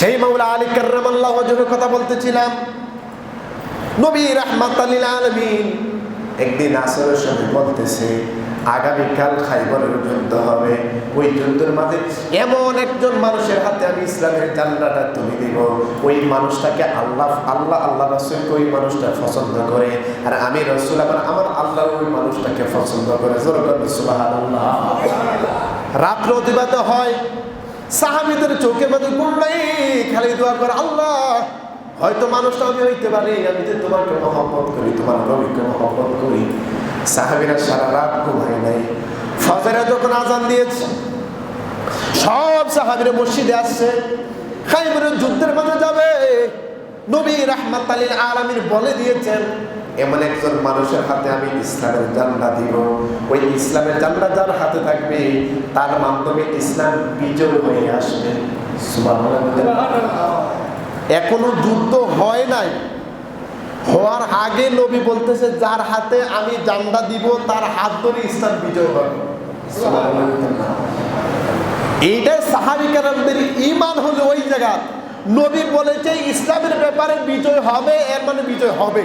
সেই মাওলা আলী কার্রামাল্লাহ হজরের কথা বলতেছিলাম। নবী রাহমাত আলমিন একদিন আসরের সময় বলতেছে আগামীকাল খাইবরের যুদ্ধ হবে। ওই যুদ্ধের মাঝে এমন একজন মানুষের হাতে আমি ইসলামের জান্নাটা তুলে দিব। ওই মানুষটাকে আল্লাহ আল্লাহ আল্লাহ রসুলকে ওই মানুষটা পছন্দ করে। আর আমি রসুল, আবার আমার আল্লাহ ওই মানুষটাকে পছন্দ করে। জোর সুবাহ রাত্র অতিবাহিত হয়। সাহাবিদের মধ্যে ঘুম নাই খালি দোয়া করে, আল্লাহ, হয়তো মানুষটা আমি হইতে পারি, আমি যে তোমাকে মহব্বত করি, তোমার নবীকে মহব্বত করি। সাহাবিরা সারা রাত ঘুমাই নাই। ফজরে যখন আজান দিয়েছে, সব সাহাবিরা মসজিদে আসছে খাইবরের যুদ্ধের মাঝে যাবে। নবী রাহমাত আলীর আলামিন বলে দিয়েছেন এমন একজন মানুষের হাতে আমি ইসলামের জান্না দিব। ওই ইসলামের জান্না যার হাতে থাকবে, তার মাধ্যমে ইসলাম বিজয় হয়ে আসবে। এখনও যুদ্ধ হয় নাই। হওয়ার আগে নবী বলতেছে, যার হাতে আমি জান্ডা দিব, তার হাত ধরে ইসলাম বিজয় হবে। এইটাই সাহাবিকারদের ইমান হলো ওই জায়গা। নবী বলেছে, ইসলামের ব্যাপারে বিজয় হবে, এর মানে বিজয় হবে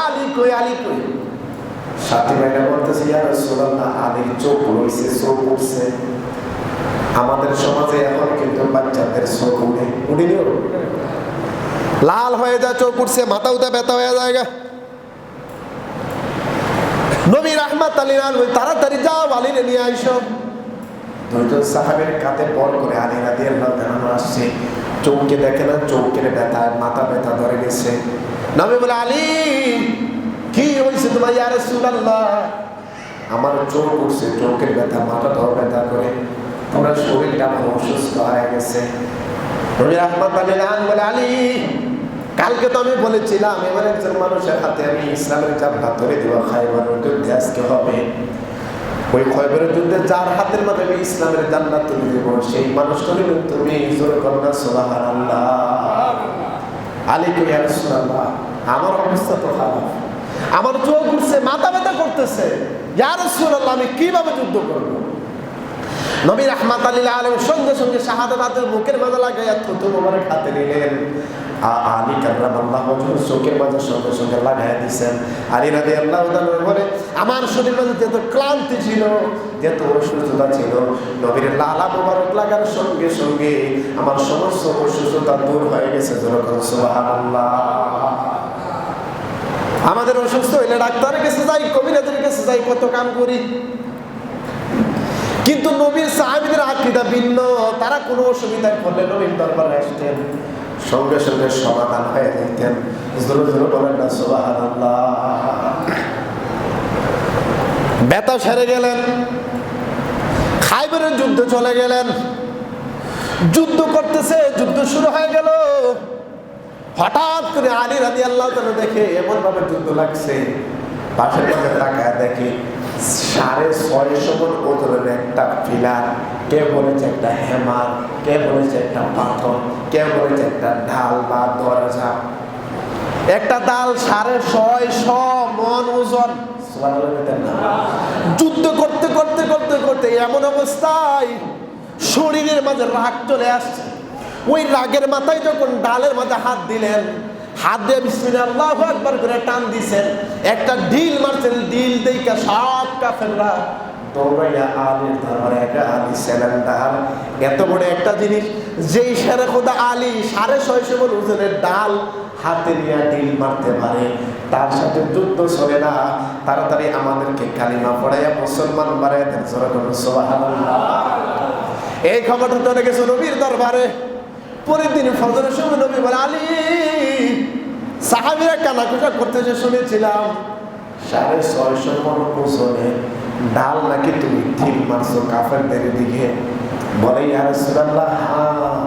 আলী কই আলী কই সাথী ভাইরা বলতেছে, ইয়া রাসূলুল্লাহ, আলীর চোখ রইছে চোখ উঠছে। আমাদের সমাজে এখন কিন্তু বাচ্চাদের চোখ উঠে উঠিনিও লাল হয়ে যায় চোখ উঠছে, মাথা উঠে, ব্যথা হয়ে যায়। নবী রাহমাত আলী তাড়াতাড়ি যাও, আলীরে নিয়ে আইসো। দুইজন সাহাবের কাঁধে বল করে আলী রাদি আল্লাহ দেখানো আসছে। চৌকে দেখে না চৌকের ব্যথা, মাথা ব্যথা ধরে গেছে নবী বলে আলী কি হয়েছে তোমার ইয়া রাসূলুল্লাহ? আমার চোখ উঠছে, চোখের ব্যথা মাথাটাও ব্যথা করে। পুরো শরীরটা আমার অসুস্থ হয়ে গেছে। নবী আহমদ আলী রান বলে আলী কালকে তো আমি বলেছিলাম, এবার একজন মানুষের হাতে আমি ইসলামের চাপটা ধরে দিব, খাইবার যুদ্ধে আজকে হবে। ওই খয়বরের যুদ্ধে যার হাতের মাধ্যমে ইসলামের জান্নাত তুলে দেব, সেই মানুষটা তুমি জোর করনা সুবহানাল্লাহ। আলী ইয়া আমার অবস্থা তো খারাপ। আমার চোখ উঠছে মাথা ব্যথা করতেছে। ইয়ার রাসূলুল্লাহ, আমি কীভাবে যুদ্ধ করব? নবী আহমাদ আলী আলম সঙ্গে সঙ্গে শাহাদ মুখের মাদা লাগাইয়া থুতু মোবারক হাতে নিলেন। আলী কার্রাম আল্লাহ চোখের মাঝে সঙ্গে সঙ্গে লাগাই দিছেন। আলী রাদি আল্লাহ বলে, আমার মাঝে যেহেতু ক্লান্তি ছিল, যেহেতু অসুস্থতা ছিল, নবীর লালা মোবারক লাগার সঙ্গে সঙ্গে আমার সমস্ত অসুস্থতা দূর হয়ে গেছে। আমাদের অসুস্থ হইলে ডাক্তারের কাছে যাই, কবিরাজের কাছে যাই, কত কাম করি। কিন্তু নবীর সাহাবিদের আকিদা ভিন্ন, তারা কোনো অসুবিধায় পড়লে নবীর দরবারে আসতেন। সঙ্গে সঙ্গে সমাধান হয়ে যেতেন জোরে বলেন না ব্যথা সেরে গেলেন, খাইবারের যুদ্ধ চলে গেলেন। যুদ্ধ করতেছে, যুদ্ধ শুরু হয়ে গেল। হঠাৎ করে আলী রাজি আল্লাহ দেখে এমন ভাবে যুদ্ধ লাগছে। পাশের দিকে তাকায় দেখি সাড়ে ছয়শো মন ওজনের একটা পিলার কে বলেছে একটা হেমার কে বলেছে একটা পাথর কে বলেছে একটা ঢাল বা দরজা। একটা ডাল সাড়ে ছয়শো মন ওজন? যুদ্ধ করতে করতে করতে করতে এমন অবস্থায় শরীরের মাঝে রাগ চলে আসছে। ওই রাগের মাথায় যখন ডালের মাঝে হাত দিলেন হাত দিয়ে আল্লাহু আকবার করে টান দিছেন। একটা ঢিল মারছেন, ঢিল দেইকা সব কাফেররা দরবারে একটা এত বড় একটা জিনিস, যেই সাড়ে ছয়শো ডাল হাতে মারতে পারে, তার সাথে তাড়াতাড়ি আমাদেরকে কালিমা পড়াইয়া মুসলমান বাড়াই দেন সুবহানাল্লাহ। এই খবরটা চলে গেছে দরবারে পরের দিন ফজরের সময় নবী বলে, আলী, সাহাবিরা কানাকুটা করতেছে শুনেছিলাম, সাড়ে ছয়শো ওজনে ডাল নাকি তুমি ঢিল মারছো কাফেরদের দিকে? বলে, ইয়া রাসূলুল্লাহ হ্যাঁ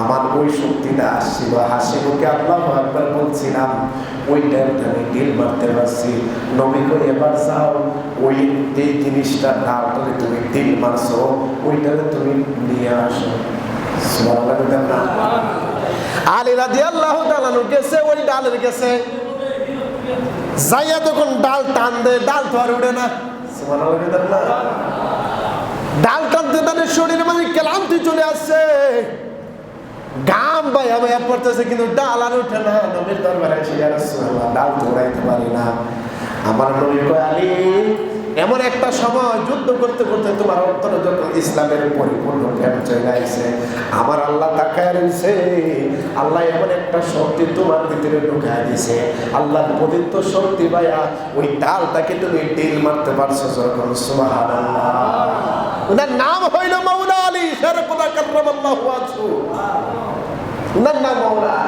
আমার ওই শক্তিটা আসছিল, হাসি মুখে আল্লাহ একবার বলছিলাম ওইটার আমি ডিল মারতে পারছি। নবী কই, এবার যাও, ওই যে জিনিসটা, ডালটারে তুমি ডিল মারছো, ওইটারে তুমি নিয়ে আসো। আলী রাদিয়াল্লাহু তাআলা গেছে ওই ডালের গেছে। যাইয়া তখন ডাল টান দে ডাল তো আর উঠে না। ডাল টানতে টানতে শরীরের মাঝে ক্লান্তি চলে আসছে। গাম ভাই আমি পড়তেছে কিন্তু ডাল আর উঠে না। নবীর দরবারে ডাল তো উড়াইতে পারি না। আমার নবী কয় আলী এমন একটা সময় যুদ্ধ করতে করতে তোমার অন্তরে যখন ইসলামের পরিপূর্ণ জ্ঞান চলে আসছে আমার আল্লাহ তাকায় রয়েছে। আল্লাহ এমন একটা শক্তি তোমার ভিতরে ঢুকায় দিছে আল্লাহ পবিত্র শক্তি ভাইয়া, ওই ডালটাকে তুমি ডিল মারতে পারছ যখন, সুবহানাল্লাহ। ওনার নাম হইল মাওলা আলী কার্রামাল্লাহু ওয়াজহু ওনার নাম মাওলা